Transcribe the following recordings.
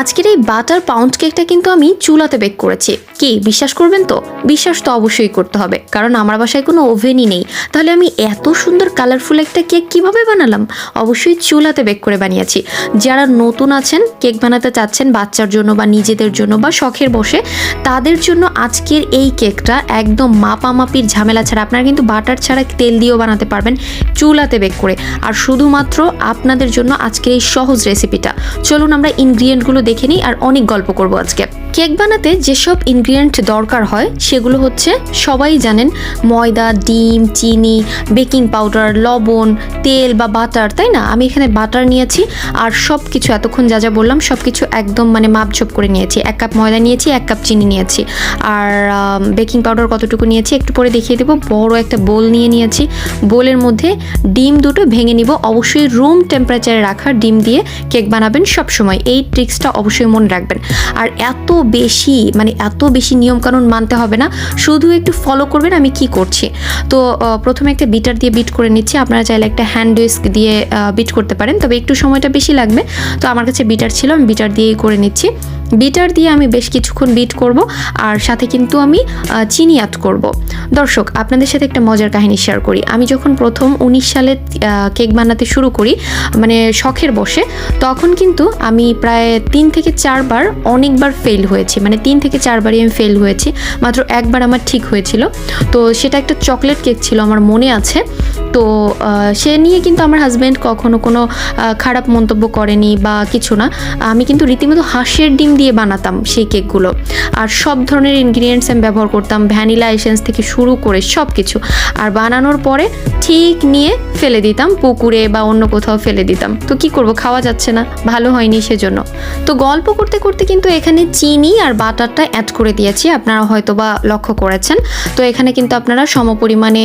আজকের এই butter pound কেকটা কিন্তু আমি চুলাতে বেক করেছি। কি, বিশ্বাস করবেন তো? বিশ্বাস তো অবশ্যই করতে হবে, কারণ আমার বাসায় কোনো ওভেনই নেই। তাহলে আমি এত সুন্দর কালারফুল একটা কেক কীভাবে বানালাম? অবশ্যই চুলাতে বেক করে বানিয়েছি। যারা নতুন আছেন, কেক বানাতে চাচ্ছেন বাচ্চার জন্য বা নিজেদের জন্য বা শখের বসে, তাদের জন্য আজকের এই কেকটা একদম মাপামাপির ঝামেলা ছাড়া আপনারা কিন্তু বাটার ছাড়া তেল দিয়েও বানাতে পারবেন চুলাতে বেক করে। আর শুধুমাত্র আপনাদের জন্য আজকের এই সহজ রেসিপিটা চলুন আমরা ইনগ্রিডিয়েন্টগুলো দেখে নিই আর অনেক গল্প করব আজকে। কেক বানাতে যেসব ইনগ্রিডিয়েন্ট দরকার হয়, সেগুলো হচ্ছে, সবাই জানেন, ময়দা, ডিম, চিনি বেকিং পাউডার লবণ, তেল বা বাটার তাই না? আমি এখানে বাটার নিয়েছি আর সব কিছু এতক্ষণ যা যা বললাম সব কিছু একদম মানে মাপঝোপ করে নিয়েছি। এক কাপ ময়দা নিয়েছি, এক কাপ চিনি নিয়েছি। আর বেকিং পাউডার কতটুকু নিয়েছি, একটু পরে দেখিয়ে দেবো। বড় একটা বোল নিয়ে নিয়েছি। বোলের মধ্যে ডিম দুটো ভেঙে নিব। অবশ্যই রুম টেম্পারেচারে রাখা ডিম দিয়ে কেক বানাবেন সব সময় এই ট্রিক্সটা অবশ্যই মনে রাখবেন। আর এত বেশি মানে এত বেশি নিয়মকানুন মানতে হবে না। শুধু একটু ফলো করবেন, আমি কি করছি। তো প্রথমে একটা বিটার দিয়ে বিট করে নিচ্ছি। আপনারা চাইলে একটা হ্যান্ড ডিস্ক দিয়ে বিট করতে পারেন। তবে একটু সময়টা বেশি লাগবে। তো আমার কাছে বিটার ছিল, আমি বিটার দিয়েই করে নিচ্ছি। বিটার দিয়ে আমি বেশ কিছুক্ষণ বিট করব, আর সাথে কিন্তু আমি চিনি অ্যাড করব। দর্শক, আপনাদের সাথে একটা মজার কাহিনী শেয়ার করি। আমি যখন প্রথম উনিশ সালে কেক বানাতে শুরু করি মানে শখের বসে, তখন কিন্তু আমি প্রায় তিন থেকে চারবার অনেকবার ফেল হয়েছি। মানে তিন থেকে চারবারই আমি ফেল হয়েছি, মাত্র একবার আমার ঠিক হয়েছিল। তো সেটা একটা চকলেট কেক ছিল, আমার মনে আছে। তো সে নিয়ে কিন্তু আমার হাজব্যান্ড কখনো কোনো খারাপ মন্তব্য করেনি বা কিছু না। আমি কিন্তু রীতিমতো হাঁসের ডিম দিয়ে বানাতাম সেই কেকগুলো। আর সব ধরনের ইনগ্রিডিয়েন্টস আমি ব্যবহার করতাম ভ্যানিলা এসেন্স থেকে শুরু করে সব কিছু আর বানানোর পরে ঠিক নিয়ে ফেলে দিতাম, পুকুরে বা অন্য কোথাও ফেলে দিতাম। তো কি করব, খাওয়া যাচ্ছে না, ভালো হয়নি সেজন্য। তো গল্প করতে করতে কিন্তু এখানে চিনি আর বাটারটা অ্যাড করে দিয়েছি, আপনারা হয়তো বা লক্ষ্য করেছেন। তো এখানে কিন্তু আপনারা সমপরিমাণে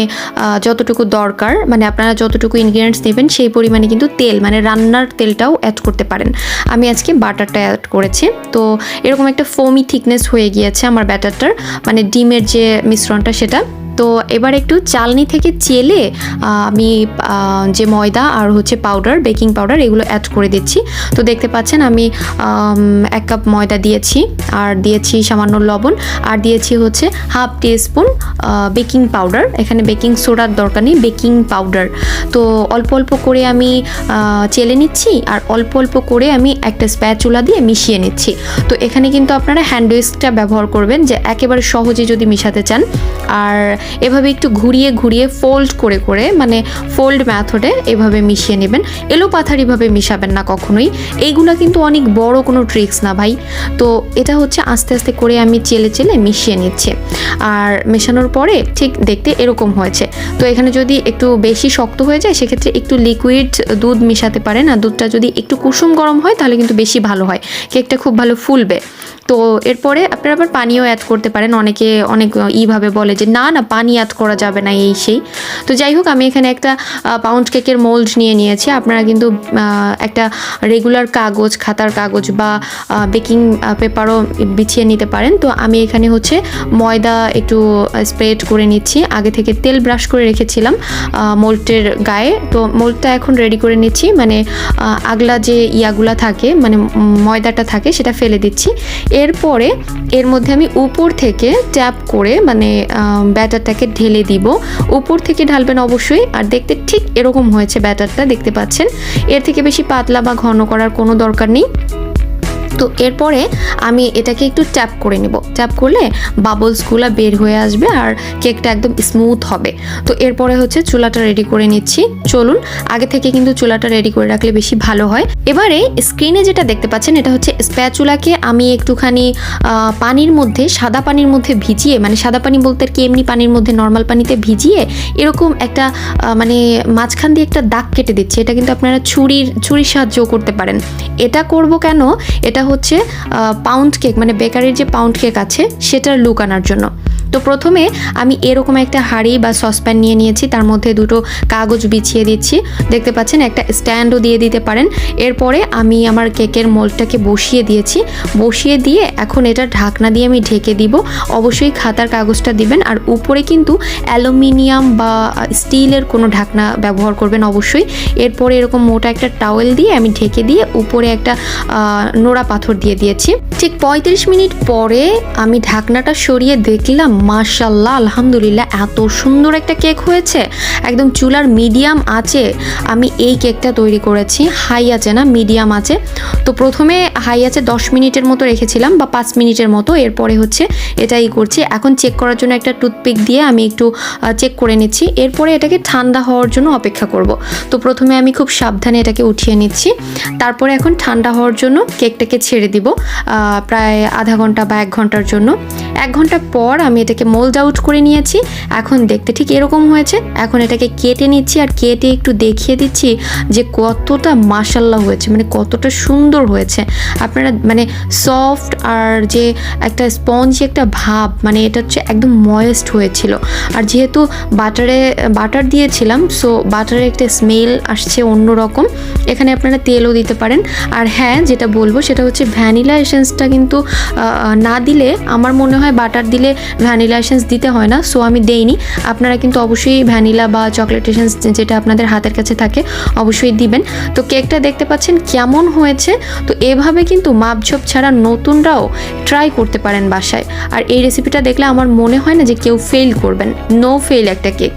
যতটুকু দরকার মানে আপনারা যতটুকু ইনগ্রিডিয়েন্টস নেবেন সেই পরিমাণে কিন্তু তেল মানে রান্নার তেলটাও অ্যাড করতে পারেন। আমি আজকে বাটারটা অ্যাড করেছি। তো এরকম একটা ফোমি থিকনেস হয়ে গিয়েছে আমার ব্যাটারটার মানে ডিমের যে মিশ্রণটা সেটা। তো এবার একটু চালনি থেকে চেলে আমি যে ময়দা আর হচ্ছে পাউডার বেকিং পাউডার এগুলো অ্যাড করে দিচ্ছি। তো দেখতে পাচ্ছেন আমি এক কাপ ময়দা দিয়েছি, আর দিয়েছি সামান্য লবণ, আর দিয়েছি হচ্ছে half teaspoon baking powder এখানে বেকিং সোডার দরকার নেই বেকিং পাউডার তো অল্প অল্প করে আমি চেলে নিচ্ছি, আর অল্প অল্প করে আমি একটা স্প্যাচুলা দিয়ে মিশিয়ে নিচ্ছি। তো এখানে কিন্তু আপনারা হ্যান্ড উইস্কটা ব্যবহার করবেন, যে একেবারে সহজে যদি মিশাতে চান। আর এভাবে একটু ঘুরিয়ে ঘুরিয়ে ফোল্ড করে করে মানে ফোল্ড ম্যাথডে এভাবে মিশিয়ে নেবেন। এলো পাথারিভাবে মিশাবেন না কখনোই। এইগুলো কিন্তু অনেক বড় কোনো ট্রিক্স না ভাই। তো এটা হচ্ছে আস্তে আস্তে করে আমি চেলে চেলে মিশিয়ে নিচ্ছি। আর মেশানোর পরে ঠিক দেখতে এরকম হয়েছে। তো এখানে যদি একটু বেশি শক্ত হয়ে যায়, সেক্ষেত্রে একটু লিকুইড দুধ মিশাতে পারেন। আর দুধটা যদি একটু কুসুম গরম হয়, তাহলে কিন্তু বেশি ভালো হয়। কেকটা খুব ভালো ফুলবে। তো এরপরে আপনারা আবার পানিও অ্যাড করতে পারেন। অনেকে, অনেক ইভাবে বলে যে, না না, পানি অ্যাড করা যাবে না এই সেই। তো যাই হোক, আমি এখানে একটা পাউন্ড কেকের মোল্ড নিয়ে নিয়েছি। আপনারা কিন্তু একটা রেগুলার কাগজ, খাতার কাগজ বা বেকিং পেপারও বিছিয়ে নিতে পারেন। তো আমি এখানে হচ্ছে ময়দা একটু স্প্রেড করে নিচ্ছি। আগে থেকে তেল ব্রাশ করে রেখেছিলাম মোল্টের গায়ে। তো মোল্ডটা এখন রেডি করে নিচ্ছি। মানে আগলা যে ইয়াগুলা থাকে মানে ময়দাটা থাকে, সেটা ফেলে দিচ্ছি। এরপরে এর মধ্যে আমি উপর থেকে ট্যাপ করে মানে ব্যাটারটাকে ঢেলে দিব। উপর থেকে ঢালবেন অবশ্যই, আর দেখতে ঠিক এরকম হয়েছে ব্যাটারটা, দেখতে পাচ্ছেন? এর থেকে বেশি পাতলা বা ঘন করার কোনো দরকার নেই। তো এরপরে আমি এটাকে একটু ট্যাপ করে নেব। ট্যাপ করলে বাবলসগুলো বের হয়ে আসবে আর কেকটা একদম স্মুথ হবে। তো এরপরে হচ্ছে চুলাটা রেডি করে নিচ্ছি। চলুন, আগে থেকে কিন্তু চুলাটা রেডি করে রাখলে বেশি ভালো হয়। এবারে স্ক্রিনে যেটা দেখতে পাচ্ছেন, এটা হচ্ছে স্প্যাচুলাকে আমি একটুখানি পানির মধ্যে, সাদা পানির মধ্যে ভিজিয়ে মানে সাদা পানি বলতে আর কি এমনি পানির মধ্যে নর্মাল পানিতে ভিজিয়ে এরকম একটা মানে মাঝখান দিয়ে একটা দাগ কেটে দিচ্ছি। এটা কিন্তু আপনারা ছুরির ছুরির সাহায্যও করতে পারেন। এটা করব কেন? এটা হচ্ছে পাউন্ড কেক মানে বেকারির যে পাউন্ড কেক আছে সেটার লুক আনার জন্য। তো প্রথমে আমি এরকম একটা হাঁড়ি বা সসপ্যান নিয়ে নিয়েছি, তার মধ্যে দুটো কাগজ বিছিয়ে দিচ্ছি। দেখতে পাচ্ছেন, একটা স্ট্যান্ডও দিয়ে দিতে পারেন। এরপরে আমি আমার কেকের মোল্ডটাকে বসিয়ে দিয়েছি। বসিয়ে দিয়ে এখন এটা ঢাকনা দিয়ে আমি ঢেকে দিব। অবশ্যই খাতার কাগজটা দিবেন। আর উপরে কিন্তু অ্যালুমিনিয়াম বা স্টিলের কোনো ঢাকনা ব্যবহার করবেন অবশ্যই। এরপরে এরকম মোটা একটা টাওয়েল দিয়ে আমি ঢেকে দিয়ে উপরে একটা নোড়া পাথর দিয়ে দিয়েছি। ঠিক পঁয়ত্রিশ মিনিট পরে আমি ঢাকনাটা সরিয়ে দেখলাম মাশাল্লাহ, আলহামদুলিল্লাহ, এত সুন্দর একটা কেক হয়েছে। একদম চুলার মিডিয়াম আছে আমি এই কেকটা তৈরি করেছি। হাই আছে না, মিডিয়াম আছে তো প্রথমে হাই আছে দশ মিনিটের মতো রেখেছিলাম বা পাঁচ মিনিটের মতো। এরপরে হচ্ছে এটাই করছি। এখন চেক করার জন্য একটা টুথপিক দিয়ে আমি একটু চেক করে নিচ্ছি। এরপরে এটাকে ঠান্ডা হওয়ার জন্য অপেক্ষা করব। তো প্রথমে আমি খুব সাবধানে এটাকে উঠিয়ে নিচ্ছি। তারপরে এখন ঠান্ডা হওয়ার জন্য কেকটাকে ছেড়ে দিব প্রায় আধা ঘণ্টা বা এক ঘণ্টার জন্য। এক ঘণ্টা পর আমি এটাকে মোল্ড আউট করে নিয়েছি। এখন দেখতে ঠিক এরকম হয়েছে। এখন এটাকে কেটে নিচ্ছি আর কেটে একটু দেখিয়ে দিচ্ছি যে কতটা মাসাল্লা হয়েছে মানে কতটা সুন্দর হয়েছে। আপনারা মানে সফট আর যে একটা স্পঞ্জি একটা ভাব মানে এটা হচ্ছে একদম ময়েস্ট হয়েছিল। আর যেহেতু বাটারে, বাটার দিয়েছিলাম সো বাটারের একটা স্মেল আসছে অন্যরকম। এখানে আপনারা তেলও দিতে পারেন। আর হ্যাঁ যেটা বলব সেটা হচ্ছে ভ্যানিলা এসেন্সটা কিন্তু না দিলে, আমার মনে হয় বাটার দিলে ভ্যানিলা এসেন্স দিতে হয় না সো আমি দেইনি। আপনারা কিন্তু অবশ্যই ভ্যানিলা বা চকলেট এসেন্স যেটা আপনাদের হাতের কাছে থাকে, অবশ্যই দিবেন। তো কেকটা দেখতে পাচ্ছেন কেমন হয়েছে। তো এভাবে কিন্তু মাপঝোপ ছাড়া নতুনরাও ট্রাই করতে পারেন বাসায়। আর এই রেসিপিটা দেখলে আমার মনে হয় না যে কেউ ফেল করবেন। নো ফেল একটা কেক।